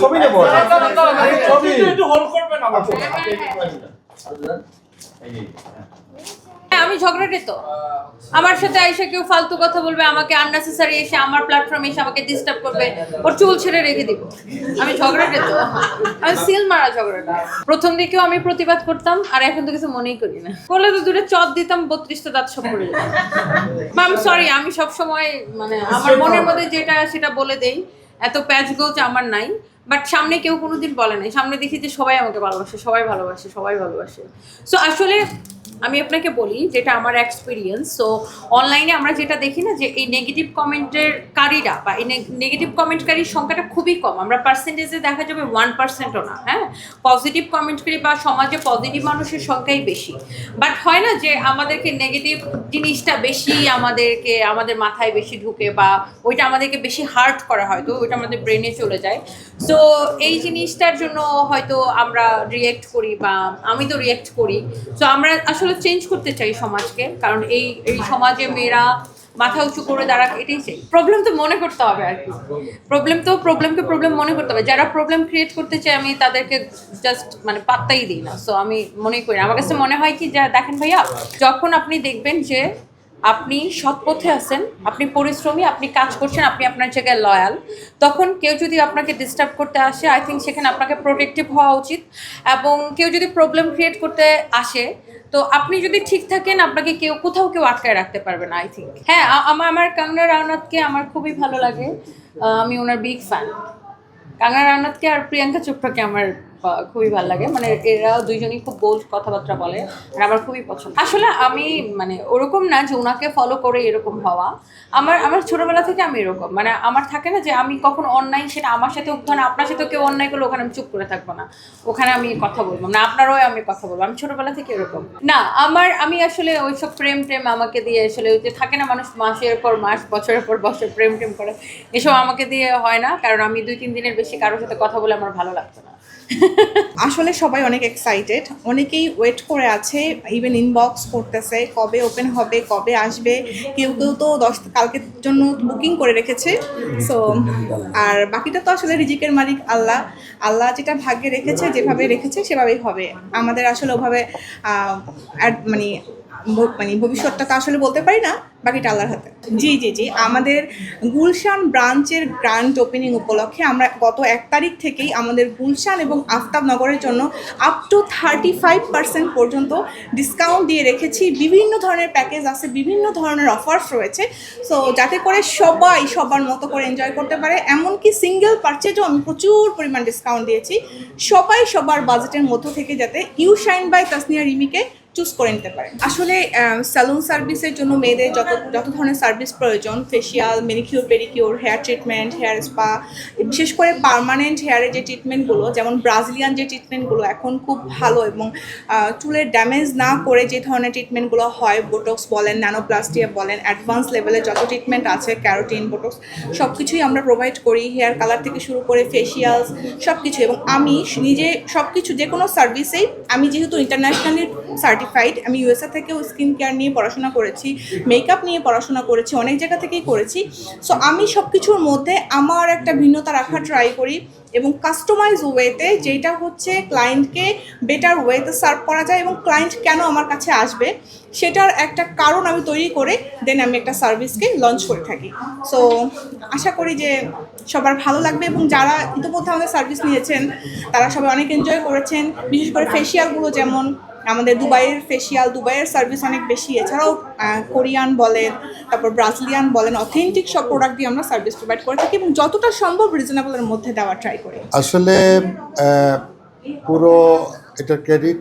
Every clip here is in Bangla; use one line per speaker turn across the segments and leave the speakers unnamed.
ছবি নেব ছবি
হ্যাঁ, আমি ঝগড়াটে তো। আমার সাথে এসে কেউ ফালতু কথা বলবে আমাকে আননেসেসারি এসে আমার প্ল্যাটফর্মে এসে আমাকে ডিস্টার্ব করবে ওর চুল ছেড়ে রেখে দিব। আমি ঝগড়াটে তো। আমি সিল মারা ঝগড়াটা। প্রথম দিকেও আমি প্রতিবাদ করতাম আর এখন তো কিছু মনেই করি না। বলে তো দূরে চট দিতাম বত্রিশটা দাঁত সব পড়ে যেত। সরি আমি সব সময় মানে আমার মনের মধ্যে যেটা সেটা বলে দেই। এত প্যাচ গোচ আমার নাই। বাট সামনে কেউ কোনোদিন বলে নাই। সামনে দেখি যে সবাই আমাকে ভালোবাসে, সবাই ভালোবাসে সবাই ভালোবাসে। সো আসলে আমি আপনাকে বলি যেটা আমার এক্সপিরিয়েন্স সো অনলাইনে আমরা যেটা দেখি না যে এই নেগেটিভ কমেন্টের কারীরা বা এই নেগেটিভ কমেন্টকারীর সংখ্যাটা খুবই কম। আমরা পার্সেন্টেজে দেখা যাবে ওয়ান পার্সেন্টও না হ্যাঁ? পজিটিভ কমেন্টকারী বা সমাজে পজিটিভ মানুষের সংখ্যাই বেশি। বাট হয় না যে আমাদেরকে নেগেটিভ জিনিসটা বেশি আমাদেরকে, আমাদের মাথায় বেশি ঢুকে বা ওইটা আমাদেরকে বেশি হার্ট করা হয়তো ওইটা আমাদের ব্রেনে চলে যায়। সো এই জিনিসটার জন্য হয়তো আমরা রিয়েক্ট করি বা আমি তো রিয়েক্ট করি। সো আমরা আসলে চেঞ্জ করতে চাই সমাজকে, কারণ এই এই সমাজে মেয়েরা মাথা উঁচু করে দাঁড়াক, এটাই চাই। প্রবলেম তো মনে করতে হবে আর কি। প্রবলেম তো প্রবলেমকে প্রবলেম মনে করতে হবে। যারা প্রবলেম ক্রিয়েট করতে চায়, আমি তাদেরকে জাস্ট মানে পাত্তাই দিই না। সো আমি মনে করি। আমার কাছে মনে হয় কি, যা দেখেন ভাইয়া, যখন আপনি দেখবেন যে আপনি সৎ পথে আছেন, আপনি পরিশ্রমী, আপনি কাজ করছেন, আপনি আপনার জায়গায় লয়াল তখন কেউ যদি আপনাকে ডিস্টার্ব করতে আসে আই থিঙ্ক সেখানে আপনাকে প্রোটেক্টিভ হওয়া উচিত। এবং কেউ যদি প্রবলেম ক্রিয়েট করতে আসে তো আপনি যদি ঠিক থাকেন, আপনাকে কেউ, কোথাও কেউ আটকায় রাখতে পারবে না আই থিঙ্ক হ্যাঁ আমার আমার কাঙ্গনা রানাতকে আমার খুবই ভালো লাগে। আমি ওনার বিগ ফ্যান কাঙ্গনা রানাতকে আর প্রিয়াঙ্কা চোপড়াকে আমার খুবই ভালো লাগে। মানে এরা দুইজনই খুব বোল্ড কথাবার্তা বলে, আর আমার খুবই পছন্দ। আসলে আমি মানে ওরকম না যে ওনাকে ফলো করে এরকম হওয়া। আমার আমার ছোটবেলা থেকে আমি এরকম। মানে আমার থাকে না যে আমি কখন অন্যায়, সেটা আমার সাথে ওখানে আপনার সাথে কেউ অন্যায় করলে ওখানে আমি চুপ করে থাকব না। ওখানে আমি কথা বলব না। আপনারও আমি কথা বলব। আমি ছোটবেলা থেকে এরকম। না, আমার, আমি আসলে ওইসব প্রেম প্রেম আমাকে দিয়ে আসলে ওই যে থাকে না মানুষ মাসের পর মাস, বছরের পর বছর প্রেম প্রেম করে। এসব আমাকে দিয়ে হয় না। কারণ আমি দুই, তিন দিনের বেশি কারোর সাথে কথা বলে আমার ভালো লাগতো না।
আসলে সবাই অনেক এক্সাইটেড অনেকেই ওয়েট করে আছে ইভেন ইনবক্স করতেছে, কবে ওপেন হবে, কবে আসবে। কেউ কেউ তো দশ, কালকের জন্য বুকিং করে রেখেছে। সো আর বাকিটা তো আসলে রিজিকের মালিক আল্লাহ। আল্লাহ যেটা ভাগ্যে রেখেছে, যেভাবে রেখেছে, সেভাবেই হবে। আমাদের আসলে ওভাবে মানে মানে ভবিষ্যৎটা তো আসলে বলতে পারি না, বাকিটা আল্লাহর হাতে। জি জি জি। আমাদের গুলশান ব্রাঞ্চের গ্র্যান্ড ওপেনিং উপলক্ষে আমরা গত এক তারিখ থেকেই আমাদের গুলশান এবং আফতাবনগরের জন্য up to thirty five percent পর্যন্ত ডিসকাউন্ট দিয়ে রেখেছি। বিভিন্ন ধরনের প্যাকেজ আছে, বিভিন্ন ধরনের অফার্স রয়েছে। সো যাতে করে সবাই সবার মতো করে এনজয় করতে পারে। এমনকি সিঙ্গেল পারচেজও আমি প্রচুর পরিমাণ ডিসকাউন্ট দিয়েছি। সবাই সবার বাজেটের মধ্য থেকে যাতে ইউ শাইন বাই তাসনিয়া রিমিকে চুজ করে নিতে পারেন। আসলে স্যালুন সার্ভিসের জন্য মেয়েদের যত যত ধরনের সার্ভিস প্রয়োজন facial manicure pedicure hair treatment hair spa বিশেষ করে পার্মানেন্ট হেয়ারের যে ট্রিটমেন্টগুলো যেমন ব্রাজিলিয়ান যে ট্রিটমেন্টগুলো এখন খুব ভালো এবং চুলের ড্যামেজ না করে যে ধরনের ট্রিটমেন্টগুলো হয় বোটক্স বলেন ন্যানোপ্লাস্টিয়া বলেন অ্যাডভান্স লেভেলের যত ট্রিটমেন্ট আছে ক্যারোটিন বোটক্স সব কিছুই আমরা প্রোভাইড করি হেয়ার কালার থেকে শুরু করে ফেসিয়ালস সব কিছু এবং আমি নিজে সব কিছু যে কোনো সার্ভিসেই আমি যেহেতু ইন্টারন্যাশনালি সার্টিফাইড আমি ইউএসএ থেকেও স্কিন কেয়ার নিয়ে পড়াশোনা করেছি মেকআপ নিয়ে পড়াশোনা করেছি, অনেক জায়গা থেকেই করেছি। সো আমি সব কিছুর মধ্যে আমার একটা ভিন্নতা রাখার ট্রাই করি এবং কাস্টমাইজ ওয়েতে যেটা হচ্ছে ক্লায়েন্টকে বেটার ওয়েতে সার্ভ করা যায় এবং ক্লায়েন্ট কেন আমার কাছে আসবে, সেটার একটা কারণ আমি তৈরি করে দেন আমি একটা সার্ভিসকে লঞ্চ করে থাকি। সো আশা করি যে সবার ভালো লাগবে এবং যারা ইতিমধ্যে আমাদের সার্ভিস নিয়েছেন, তারা সবাই অনেক এনজয় করেছেন, বিশেষ করে ফেসিয়ালগুলো যেমন আমাদের দুবাইয়ের ফেসিয়াল দুবাইয়ের সার্ভিস অনেক বেশি। এছাড়াও কোরিয়ান বলেন তারপর ব্রাজিলিয়ান বলেন অথেন্টিক সব প্রোডাক্ট দিয়ে আমরা সার্ভিস প্রোভাইড করে থাকি এবং যতটা সম্ভব রিজনেবলের মধ্যে দেওয়ার ট্রাই করি।
আসলে পুরো এটার ক্রেডিট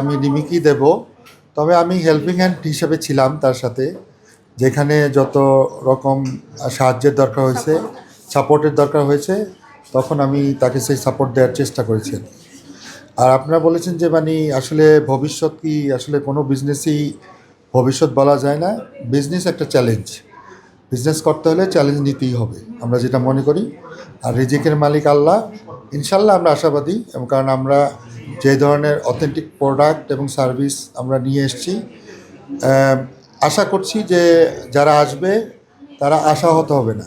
আমি রিমিকেই দেব। তবে আমি হেল্পিং হ্যান্ড হিসেবে ছিলাম তার সাথে যেখানে যত রকম সাহায্যের দরকার হয়েছে সাপোর্টের দরকার হয়েছে তখন আমি তাকে সেই সাপোর্ট দেওয়ার চেষ্টা করেছি আর আপনারা বলেছেন যে মানে আসলে ভবিষ্যৎ কি, আসলে কোনো বিজনেসই ভবিষ্যৎ বলা যায় না। বিজনেস একটা চ্যালেঞ্জ বিজনেস করতে হলে চ্যালেঞ্জ নিতেই হবে, আমরা যেটা মনে করি। আর রিজিকের মালিক আল্লাহ। ইনশাল্লাহ আমরা আশাবাদী, এবং কারণ আমরা যে ধরনের অথেন্টিক প্রোডাক্ট এবং সার্ভিস আমরা নিয়ে এসেছি আশা করছি যে, যারা আসবে, তারা আশাহত হবে না।